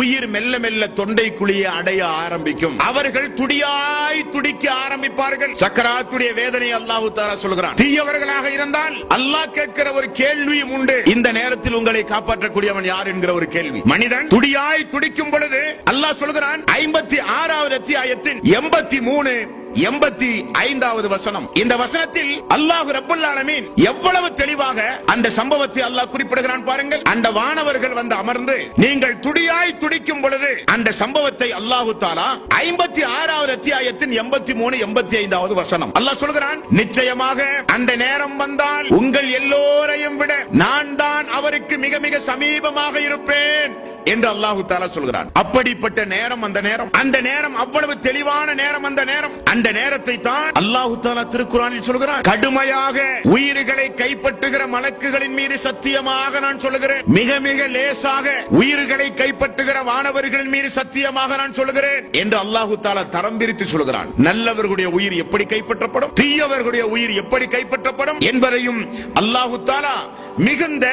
உயிர் மெல்ல மெல்ல தொண்டை குழியை அடைய ஆரம்பிக்கும். அவர்கள் துடியாய் துடிக்க ஆரம்பிப்பார்கள். சக்கராத்துடைய வேதனை அல்லாஹு தாரா சொல்கிறான். தீயவர்களாக இருந்தால் அல்லாஹ் கேட்கிற ஒரு கேள்வியும் உண்டு. இந்த நேரத்தில் உங்களை காப்பாற்றக்கூடியவன் யார் என்கிற ஒரு கேள்வி. மனிதன் துடியாய் துடிக்கும் பொழுது அல்லாஹ் சொல்கிறான் ஐம்பத்தி ஆறாவது அத்தியாயத்தின் எண்பத்தி மூணு எண்பத்தி ஐந்தாவது வசனம். இந்த வசனத்தில் அல்லாஹ் ரப்புல் ஆலமீன் எவ்வளவு தெளிவாக அந்த சம்பவத்தை அல்லாஹ் குறிப்பிடுகிறான் பாருங்கள். அந்த வானவர்கள் வந்து அமர்ந்து நீங்கள் துடியாய் துடிக்கும் பொழுது அந்த சம்பவத்தை அல்லாஹு தாலா ஐம்பத்தி ஆறாவது அத்தியாயத்தின் எண்பத்தி மூணு எண்பத்தி ஐந்தாவது வசனம். அல்லாஹ் சொல்கிறான் நிச்சயமாக அந்த நேரம் வந்தால் உங்கள் எல்லோரையும் விட நான் தான் அவருக்கு மிக மிக சமீபமாக இருப்பேன். என்று அல்லாஹு தாலா சொல்கிறான். அப்படிப்பட்ட நேரம் அந்த நேரம். அந்த நேரம் அவ்வளவு தெளிவான நேரம் அந்த நேரம். அந்த நேரத்தை தான் அல்லாஹு தாலா திருக்குறானில் சொல்கிறான். கடுமையாக உயிர்களை கைப்பற்றுகிற மலக்குகளின் மீது சத்தியமாக நான் சொல்லுகிறேன். மிக மிக லேசாக உயிர்களை கைப்பற்றுகிற வானவர்களின் மீது சத்தியமாக நான் சொல்லுகிறேன் என்று அல்லாஹு தாலா தரம் பிரித்து சொல்கிறான். நல்லவர்களுடைய உயிர் எப்படி கைப்பற்றப்படும்? தீயவர்களுடைய உயிர் எப்படி கைப்பற்றப்படும்? என்பதையும் அல்லாஹு தாலா மிகுந்த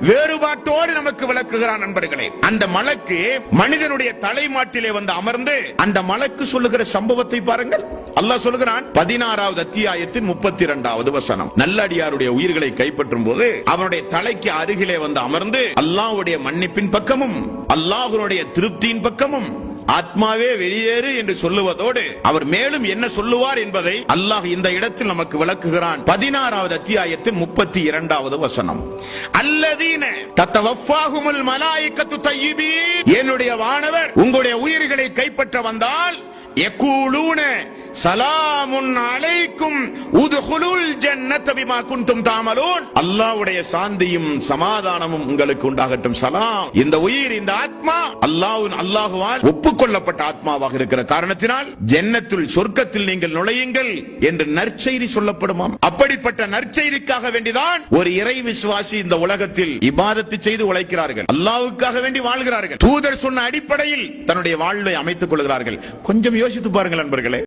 வேறுபாட்டோடு நமக்கு விளக்குகிறான் நண்பர்களே. அந்த மலக்கு மனிதனுடைய தலைமாட்டிலே வந்து அமர்ந்து அந்த மலக்கு சொல்லுகிற சம்பவத்தை பாருங்கள். அல்லாஹ் சொல்லுகிறான் பதினாறாவது அத்தியாயத்தின் முப்பத்தி இரண்டாவது வசனம். நல்லடியாருடைய உயிர்களை கைப்பற்றும் போது அவனுடைய தலைக்கு அருகிலே வந்து அமர்ந்து அல்லாஹ்வுடைய மன்னிப்பின் பக்கமும் அல்லாஹுடைய திருப்தியின் பக்கமும் ஆத்மாவே வெளியேறு என்று சொல்லுவதோடு அவர் மேலும் என்ன சொல்லுவார் என்பதை அல்லாஹ் இந்த இடத்தில் நமக்கு விளக்குகிறான். பதினாறாவது அத்தியாயத்தின் முப்பத்தி இரண்டாவது வசனம். அல்லதீன தத்தவஃபாகுமுல் மலாயிக்கத்து தய்யிபீன். என்னுடைய வானவர் உங்களுடைய உயிர்களை கைப்பற்ற வந்தால் யக்கூலூன சலாமுன் அலைக்கும் உதுகுலுல் ஜன்னத பிமா குன்தும் தாமலூன் அல்லாஹ்வுடைய சாந்தியும் சமாதானமும் உங்களுக்கு உண்டாகட்டும் சலாம் இந்த உயிர் இந்த ஆத்மா அல்லாஹ்வின் அல்லாஹுவால் ஒப்புக்கொள்ளப்பட்ட ஆத்மாவாக இருக்கிற காரணத்தினால் ஜன்னத்துல் சொர்க்கத்தில் நீங்கள் நுழையுங்கள் என்று நற்செய்தி சொல்லப்படுமாம் அப்படிப்பட்ட நற்செய்திக்காக வேண்டிதான் ஒரு இறை விசுவாசி இந்த உலகத்தில் இபாதத்து செய்து உழைக்கிறார்கள் அல்லாஹ்வுக்காக வேண்டி வாழ்கிறார்கள் தூதர் சொன்ன அடிப்படையில் தன்னுடைய வாழ்வை அமைத்துக் கொள்கிறார்கள் கொஞ்சம் யோசித்து பாருங்கள் நண்பர்களே.